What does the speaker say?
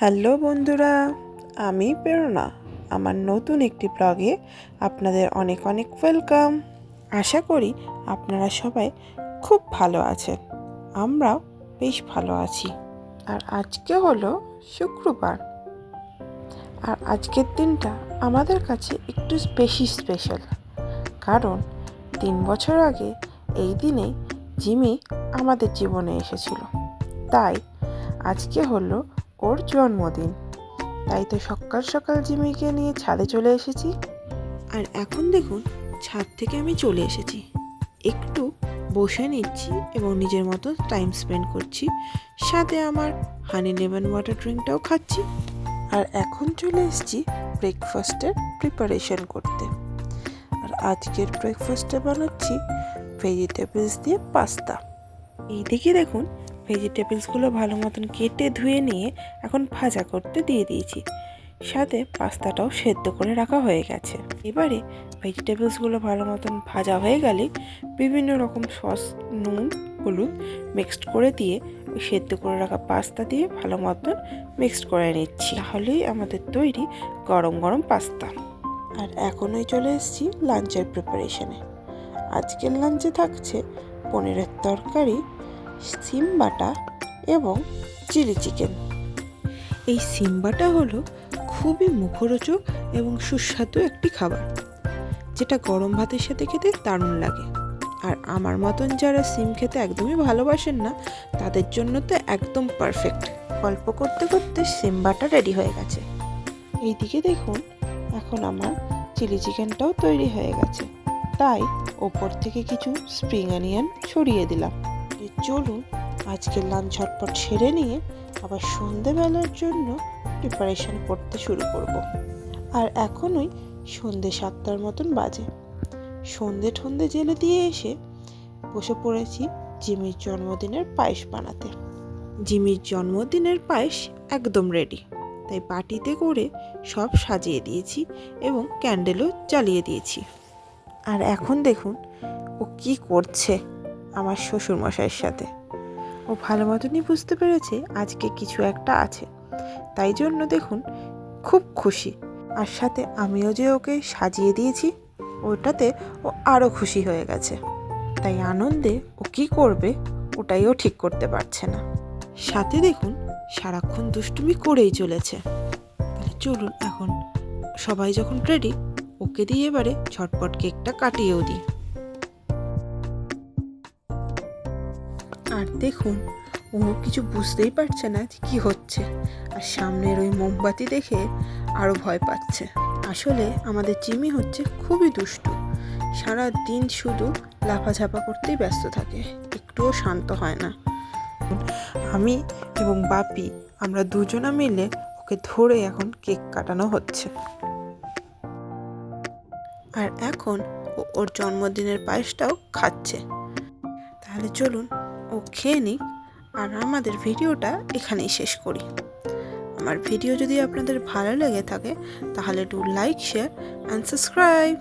Hello বন্ধুরা, আমি প্রেরণা। আমার নতুন একটি ব্লগে আপনাদের অনেক অনেক ওয়েলকাম। আশা করি আপনারা সবাই খুব ভালো আছেন। আমরাও বেশ ভালো আছি। আর আজকে হলো শুক্রবার। আর আজকের দিনটা আমাদের কাছে একটু বেশি স্পেশাল কারণ তিন বছর আগে এই দিনে জিমি আমাদের জীবনে এসেছিল। তাই আজকে হলো ওর জন্মদিন। তাই তো সকাল সকাল জিমিকে নিয়ে ছাদে চলে এসেছি। আর এখন দেখুন, ছাদ থেকে আমি চলে এসেছি। একটু বসে নিচ্ছি এবং নিজের মতো টাইম স্পেন্ড করছি। সাথে আমার হানি লেমন ওয়াটার ড্রিঙ্কটাও খাচ্ছি। আর এখন চলে এসেছি ব্রেকফাস্টের প্রিপারেশন করতে। আর আজকের ব্রেকফাস্টে বানাচ্ছি ভেজিটেবলস দিয়ে পাস্তা এইদিকে দেখুন ভেজিটেবলসগুলো ভালো মতন কেটে ধুয়ে নিয়ে এখন ভাজা করতে দিয়ে দিয়েছি। সাথে পাস্তাটাও সেদ্ধ করে রাখা হয়ে গেছে। এবারে ভেজিটেবলসগুলো ভালো মতন ভাজা হয়ে গেলে বিভিন্ন রকম সস, নুন, হলুদ মিক্সড করে দিয়ে সেদ্ধ করে রাখা পাস্তা দিয়ে ভালো মতন মিক্সড করে নিচ্ছি। তাহলেই আমাদের তৈরি গরম গরম পাস্তা। আর এখনই চলে এসেছি লাঞ্চের প্রিপারেশনে আজকের লাঞ্চে থাকছে পনিরের তরকারি সিম বাটা এবং চিলি চিকেন। এই সিম বাটা হলো খুবই মুখরোচক এবং সুস্বাদু একটি খাবার, যেটা গরম ভাতের সাথে খেতে দারুণ লাগে। আর আমার মতন যারা সিম খেতে একদমই ভালোবাসেন না, তাদের জন্য তো একদম পারফেক্ট গল্প করতে করতে সিম বাটা রেডি হয়ে গেছে। এইদিকে দেখুন, এখন আমার চিলি চিকেনটাও তৈরি হয়ে গেছে। তাই ওপর থেকে কিছু স্প্রিং অনিয়ন ছড়িয়ে দিলাম। চলুন আজকে লাঞ্চ ঝটপট সেরে নিয়ে আবার সন্ধেবেলার জন্য প্রিপারেশন করতে শুরু করব। আর এখনই সন্ধে সাতটার মতন বাজে। সন্ধে ঠন্ধে জেলে দিয়ে এসে বসে পড়েছি জিমির জন্মদিনের পায়েস বানাতে। জিমির জন্মদিনের পায়েস একদম রেডি তাই বাটিতে করে সব সাজিয়ে দিয়েছি এবং ক্যান্ডেলও জ্বালিয়ে দিয়েছি। আর এখন দেখুন, ও কি করছে। আমার শ্বশুরমশাইয়ের সাথে। ও ভালো মতনই বুঝতে পেরেছে আজকে কিছু একটা আছে। তাই জন্য দেখুন, খুব খুশি। আর সাথে আমিও যে ওকে সাজিয়ে দিয়েছি, ওটাতে ও আরও খুশি হয়ে গেছে। তাই আনন্দে ও কি করবে, ওটাই ও ঠিক করতে পারছে না। সাথে দেখুন, সারাক্ষণ দুষ্টুমি করেই চলেছে। তাহলে চলুন এখন, সবাই যখন রেডি ওকে দিয়ে এবারে ঝটপট কেকটা কাটিয়েও দিই। আর দেখুন ও কিছু বুঝতেই পারছে না যে কী হচ্ছে। আর সামনের ওই মোমবাতি দেখে আরও ভয় পাচ্ছে। আসলে আমাদের জিমি হচ্ছে খুবই দুষ্টু। সারা দিন শুধু লাফাঝাপা করতেই ব্যস্ত থাকে একটুও শান্ত হয় না। আমি এবং বাপি আমরা দুজনা মিলে ওকে ধরে এখন কেক কাটানো হচ্ছে। আর এখন ও ওর জন্মদিনের পায়েসটাও খাচ্ছে। তাহলে চলুন ও খেয়ে নিক আর আমাদের ভিডিওটা এখানেই শেষ করি। আমার ভিডিও যদি আপনাদের ভালো লেগে থাকে, তাহলে do like share and subscribe